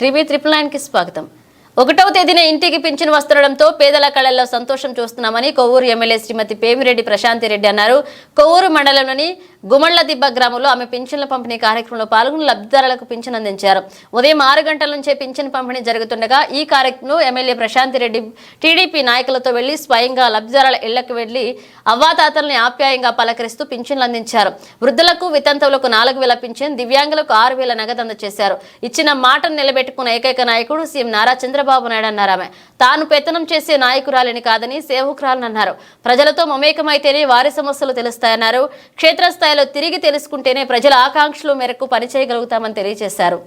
TV triple నైన్కి స్వాగతం. ఒకటవ తేదీన ఇంటికి పింఛన్ వస్తుండడంతో పేదల కళల్లో సంతోషం చూస్తున్నామని కొవ్వూరు ఎమ్మెల్యే శ్రీమతి పేమిరెడ్డి ప్రశాంతి రెడ్డి అన్నారు. కొవ్వూరు మండలంలోని గుమళ్ళదిబ్బ గ్రామంలో ఆమె పింఛన్ల పంపిణీ కార్యక్రమంలో పాల్గొని లబ్ధిదారులకు పింఛన్ అందించారు. ఉదయం ఆరు గంటల నుంచే పింఛన్ పంపిణీ జరుగుతుండగా ఈ కార్యక్రమంలో ఎమ్మెల్యే ప్రశాంతి రెడ్డి టీడీపీ నాయకులతో వెళ్ళి స్వయంగా లబ్ధిదారుల ఇళ్ళకు వెళ్ళి అవ్వాతాతల్ని ఆప్యాయంగా పలకరిస్తూ పింఛన్లు అందించారు. వృద్ధులకు వితంతువులకు నాలుగు వేల పింఛన్ దివ్యాంగులకు ఆరు వేల నగదు అందజేశారు. ఇచ్చిన మాటను నిలబెట్టుకున్న ఏకైక నాయకుడు సీఎం నారా చంద్రబాబు నాయుడు అన్నారు ఆమె. తాను పెత్తనం చేసే నాయకురాలని కాదని సేవకురాలని అన్నారు. ప్రజలతో మమేకమైతేనే వారి సమస్యలు తెలుస్తాయన్నారు. క్షేత్రస్థాయిలో తిరిగి తెలుసుకుంటేనే ప్రజల ఆకాంక్షల మేరకు పనిచేయగలుగుతామని తెలియజేశారు.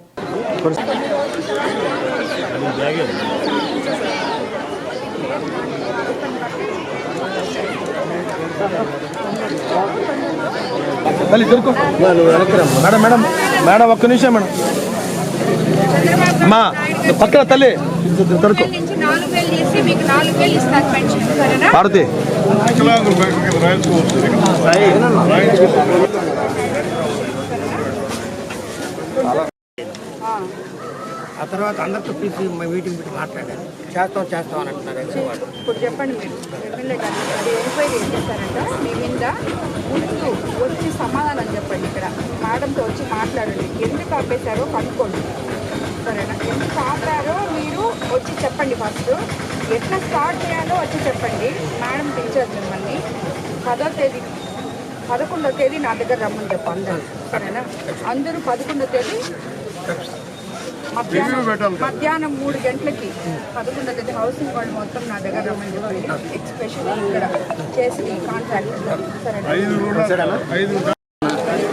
మేడం మేడం మేడం ఒక్క నిమిషం మేడం. అమ్మా పక్కన తల్లి. దొరుకు రాయించుకోవచ్చు ఆ తర్వాత అందరితో పిలిచి మీటింగ్ పెట్టి మాట్లాడారు. చేస్తాం చేస్తాం అని అంటున్నారు ఇప్పుడు చెప్పండి మీరు. ఎమ్మెల్యే గారు అది ఎంక్వైరీ ఏం మీ మీద ముందు వచ్చి సమాధానం చెప్పండి ఇక్కడ. మేడంతో వచ్చి మాట్లాడండి. ఎందుకు ఆపేశారో కనుక్కోండి సరేనా ఎందుకు ఆపారో మీరు వచ్చి చెప్పండి ఫస్ట్. ఎట్లా స్టార్ట్ చేయాలో వచ్చి చెప్పండి. మేడం పిలిచారు మిమ్మల్ని. పదో తేదీ పదకొండో తేదీ నా దగ్గర రమ్మని చెప్పు అందరూ. సరేనా? అందరూ పదకొండో తేదీ మధ్యాహ్నం మధ్యాహ్నం మూడు గంటలకి పదకొండో తేదీ హౌసింగ్ వాళ్ళు మొత్తం నా దగ్గర రమ్మని చెప్పండి. ఎక్స్పెషల్ ఇక్కడ చేసి కాంట్రాక్ట్ సరేనా ఐదు రుణాలు ఐదు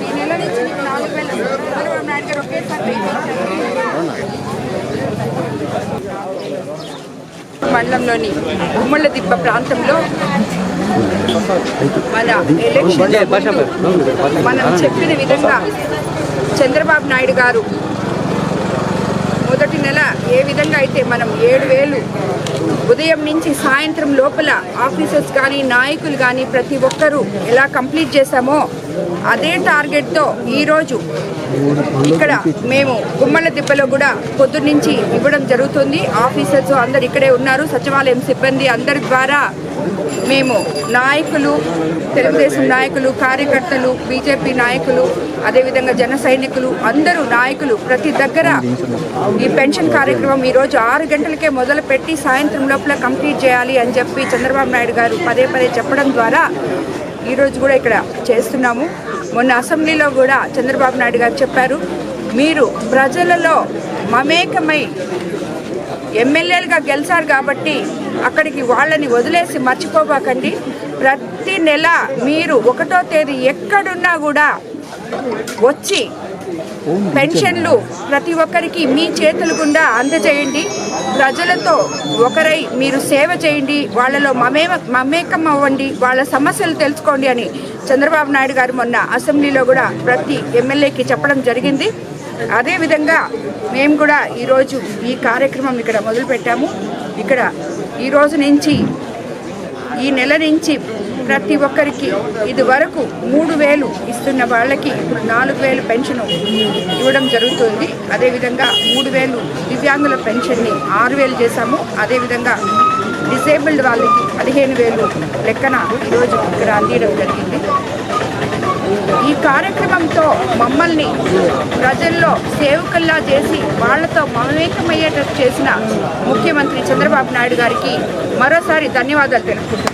ఈ నెల నుంచి మీకు నాలుగు వేల చంద్రబాబు నాయుడు గారు ఒకేసారి మండలంలోని ఉమ్మళ్ళ దిబ్బ ప్రాంతంలో మన ఎలక్షన్ మనం చెప్పిన విధంగా చంద్రబాబు నాయుడు గారు మొదటి నెల ఏ విధంగా అయితే మనం ఏడు వేలు ఉదయం నుంచి సాయంత్రం లోపల ఆఫీసర్స్ కానీ నాయకులు కానీ ప్రతి ఒక్కరూ ఎలా కంప్లీట్ చేశామో అదే టార్గెట్తో ఈరోజు ఇక్కడ మేము గుమ్మల దిబ్బలో కూడా పొద్దున్నుంచి ఇవ్వడం జరుగుతుంది. ఆఫీసర్స్ అందరు ఇక్కడే ఉన్నారు. సచివాలయం సిబ్బంది అందరి ద్వారా మేము నాయకులు తెలుగుదేశం నాయకులు కార్యకర్తలు బీజేపీ నాయకులు అదేవిధంగా జన సైనికులు అందరూ నాయకులు ప్రతి దగ్గర ఈ పెన్షన్ కార్యక్రమం ఈరోజు ఆరు గంటలకే మొదలుపెట్టి సాయంత్రం లోపల కంప్లీట్ చేయాలి అని చెప్పి చంద్రబాబు నాయుడు గారు పదే పదే చెప్పడం ద్వారా ఈరోజు కూడా ఇక్కడ చేస్తున్నాము. మొన్న అసెంబ్లీలో కూడా చంద్రబాబు నాయుడు గారు చెప్పారు మీరు ప్రజలలో మమేకమై ఎమ్మెల్యేలుగా గెలిచారు కాబట్టి అక్కడికి వాళ్ళని వదిలేసి మర్చిపోబాకండి. ప్రతి నెల మీరు ఒకటో తేదీ ఎక్కడున్నా కూడా వచ్చి పెన్షన్లు ప్రతి ఒక్కరికి మీ చేతుల గుండా అందజేయండి. ప్రజలతో ఒకరై మీరు సేవ చేయండి. వాళ్ళలో మమే మమేకం అవ్వండి వాళ్ళ సమస్యలు తెలుసుకోండి అని చంద్రబాబు నాయుడు గారు మొన్న అసెంబ్లీలో కూడా ప్రతి ఎమ్మెల్యేకి చెప్పడం జరిగింది. అదేవిధంగా మేము కూడా ఈరోజు ఈ కార్యక్రమం ఇక్కడ మొదలుపెట్టాము. ఇక్కడ ఈ రోజు నుంచి ఈ నెల నుంచి ప్రతి ఒక్కరికి ఇది వరకు మూడు వేలు ఇస్తున్న వాళ్ళకి ఇప్పుడు నాలుగు వేలు పెన్షన్ ఇవ్వడం జరుగుతుంది. అదేవిధంగా మూడు వేలు దివ్యాంగుల పెన్షన్ని ఆరు వేలు చేశాము. అదేవిధంగా డిసేబుల్డ్ వాళ్ళకి పదిహేను వేలు లెక్కన ఈరోజు ఇక్కడ అందించడం జరిగింది. ఈ కార్యక్రమంతో మమ్మల్ని ప్రజల్లో సేవకుల్లా చేసి వాళ్ళతో మమేకమయ్యేటట్టు చేసిన ముఖ్యమంత్రి చంద్రబాబు నాయుడు గారికి మరోసారి ధన్యవాదాలు తెలుపుకుంటున్నాను